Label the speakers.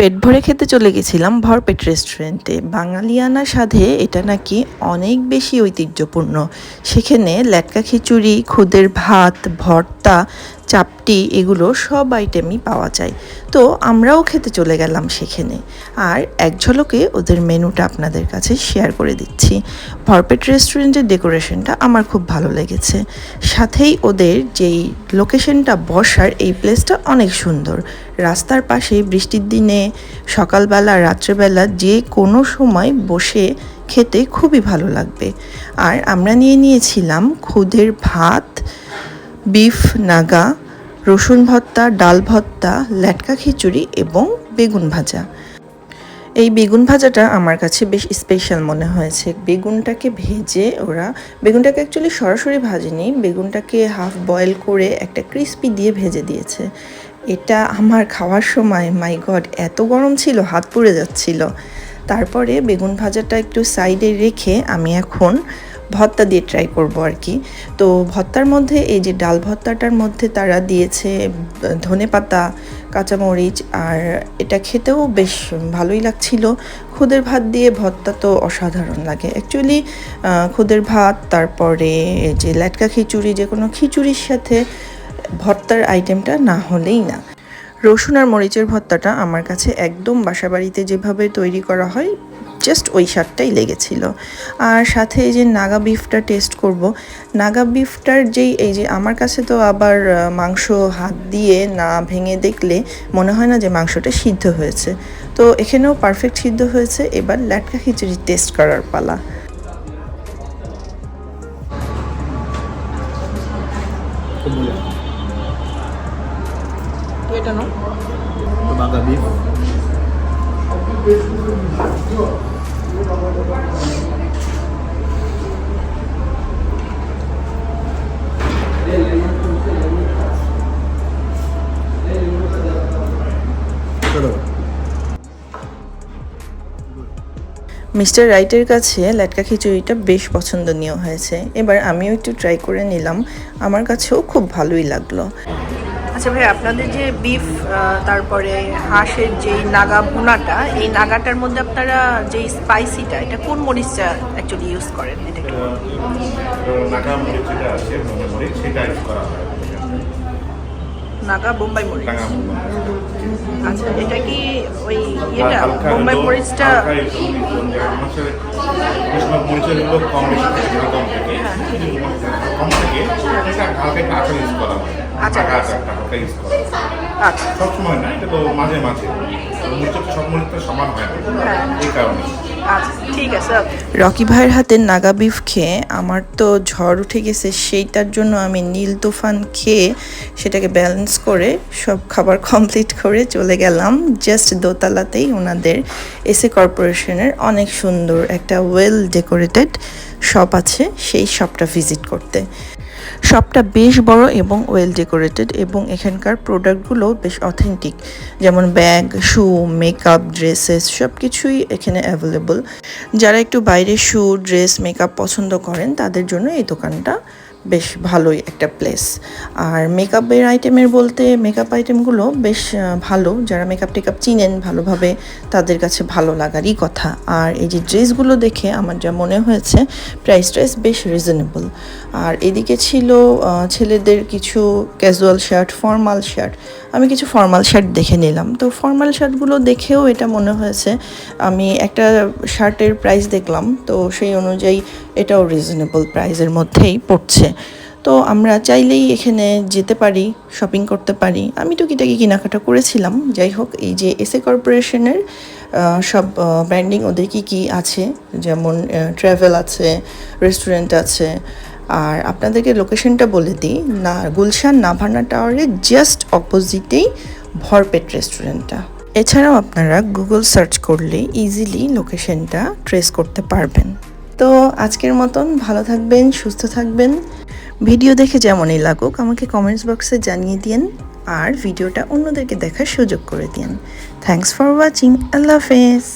Speaker 1: পেট ভরে খেতে চলে গেছিলাম ভরপেট রেস্টুরেন্টে। বাঙালিয়ানা সাধে এটা নাকি অনেক বেশি ঐতিহ্যপূর্ণ। সেখানে ল্যাটকা খিচুড়ি, খুদের ভাত, ভর্তা চাপটি এগুলো সব আইটেমই পাওয়া যায়। তো আমরাও খেতে চলে গেলাম সেখানে। আর এক ঝলকে ওদের মেনুটা আপনাদের কাছে শেয়ার করে দিচ্ছি। ভরপেট রেস্টুরেন্টের ডেকোরেশনটা আমার খুব ভালো লেগেছে। সাথেই ওদের যেই লোকেশনটা বসার এই প্লেসটা অনেক সুন্দর। রাস্তার পাশে বৃষ্টির দিনে, সকালবেলা, রাত্রেবেলা যে কোনো সময় বসে খেতে খুবই ভালো লাগবে। আর আমরা নিয়ে নিয়েছিলাম খুদের ভাত, বিফ, নাগা রসুন ভর্তা, ডাল ভর্তা ল্যাটকা খিচুড়ি এবং বেগুন ভাজা। এই বেগুন ভাজাটা আমার কাছে বেশ স্পেশাল মনে হয়েছে। বেগুনটাকে ভেজে ওরা, বেগুনটাকে অ্যাকচুয়ালি সরাসরি ভাজেনি, বেগুনটাকে হাফ বয়েল করে একটা ক্রিস্পি দিয়ে ভেজে দিয়েছে। এটা আমার খাওয়ার সময় মাই গড এত গরম ছিল, হাত পুড়ে যাচ্ছিল। তারপরে বেগুন ভাজাটা একটু সাইডে রেখে আমি এখন ভর্তা দিয়ে ট্রাই করব আর কি। তো ভর্তার মধ্যে এই যে ডাল ভর্তাটার মধ্যে তারা দিয়েছে, ধনে পাতা, কাঁচামরিচ, আর এটা খেতেও বেশ ভালোই লাগছিল। খুদের ভাত দিয়ে ভর্তা তো অসাধারণ লাগে। অ্যাকচুয়ালি খুদের ভাত, তারপরে এই যে ল্যাটকা খিচুড়ি, যে কোনো খিচুড়ির সাথে ভর্তার আইটেমটা না হলেই না। রসুন আর মরিচের ভর্তাটা আমার কাছে একদম বাসাবাড়িতে যেভাবে তৈরি করা হয় জাস্ট ওই স্বাদটাই লেগেছিল। আর সাথে এই যে নাগা বিফটা টেস্ট করব নাগা বিফটার যেই এই যে আমার কাছে তো আবার মাংস হাত দিয়ে না ভেঙে দেখলে মনে হয় না যে মাংসটা সিদ্ধ হয়েছে। তো এখানেও পারফেক্ট সিদ্ধ হয়েছে এবার ল্যাটকা খিচুড়ি টেস্ট করার পালা। এটা না
Speaker 2: Tomaga beef.
Speaker 1: মিস্টার রাইটের কাছে ল্যাটকা খিচুড়িটা বেশ পছন্দনীয় হয়েছে। এবার আমিও একটু ট্রাই করে নিলাম। আমার কাছেও খুব ভালোই লাগল। আচ্ছা ভাই আপনাদের যে বিফ তারপরে হাঁসের যে নাগা ভুনাটা, এই নাগাটার মধ্যে আপনারা যে স্পাইসিটা এটা কোন মরিচটা অ্যাকচুয়ালি ইউজ করেন? এটা
Speaker 3: নাগা মরিচ যেটা আছে সেটা ইউজ করা হয়।
Speaker 1: নাগা বোম্বাই মরিচ। আচ্ছা এটা কি ওই এটা বোম্বাই মরিচটা?
Speaker 3: মরিচের কম কম থেকে। এটা হালকা ইউজ করা হয়। হালকা ইউজ করা হয়।
Speaker 1: আচ্ছা।
Speaker 3: সবসময় না এটা তো মাঝে মাঝে। মরিচের সমান হয়। এই কারণে।
Speaker 1: আচ্ছা ঠিক আছে রকি ভাইয়ের হাতে নাগা বিফ খেয়ে আমার তো ঝড় উঠে গেছে সেইটার জন্য আমি নীল তুফান খেয়ে সেটাকে ব্যালেন্স করে সব খাবার কমপ্লিট করে চলে গেলাম। জাস্ট দোতলাতেই ওনাদের এসএ কর্পোরেশনের অনেক সুন্দর একটা ওয়েল ডেকোরেটেড শপ আছে সেই শপটা ভিজিট করতে। শপটা বেশ বড় এবং ওয়েল ডেকোরেটেড এবং এখানকার প্রোডাক্টগুলো বেশ অথেন্টিক যেমন ব্যাগ শু মেকআপ ড্রেসেস সব কিছুই এখানে অ্যাভেলেবল যারা একটু বাইরে শু ড্রেস মেকআপ পছন্দ করেন, তাদের জন্য এই দোকানটা বেশ ভালোই একটা প্লেস আর মেকআপের আইটেমের বলতে মেকআপ আইটেমগুলো বেশ ভালো। যারা মেকআপ টেকআপ চিনেন, ভালোভাবে তাদের কাছে ভালো লাগারই কথা। আর এই যে ড্রেসগুলো দেখে আমার যা মনে হয়েছে প্রাইস ট্রাইস বেশ রিজনেবল আর এদিকে ছিল ছেলেদের কিছু ক্যাজুয়াল শার্ট ফর্মাল শার্ট আমি কিছু ফর্মাল শার্ট দেখে নিলাম। তো ফর্মাল শার্টগুলো দেখেও এটা মনে হয়েছে, আমি একটা শার্টের প্রাইস দেখলাম। তো সেই অনুযায়ী এটাও রিজনেবল প্রাইসের মধ্যেই পড়ছে। তো আমরা চাইলেই এখানে যেতে পারি শপিং করতে পারি। আমি তো টুকিটাকি কেনাকাটা করেছিলাম। যাই হোক, এই যে এসএ কর্পোরেশনের সব ব্র্যান্ডিং ওদের কি কি আছে? যেমন ট্রাভেল আছে রেস্টুরেন্ট আছে। আর আপনাদেরকে লোকেশনটা বলে দিই। না, গুলশান নাভানা টাওয়ারের জাস্ট অপোজিটেই ভরপেট রেস্টুরেন্টটা এছাড়াও আপনারা গুগল সার্চ করলে ইজিলি লোকেশনটা ট্রেস করতে পারবেন। তো আজকের মতন ভালো থাকবেন, সুস্থ থাকবেন। ভিডিও দেখে যেমনই লাগুক, আমাকে কমেন্টস বক্সে জানিয়ে দিন আর ভিডিওটা অন্যদেরকে দেখার সুযোগ করে দিন থ্যাংকস ফর ওয়াচিং আল্লাহ হাফেজ।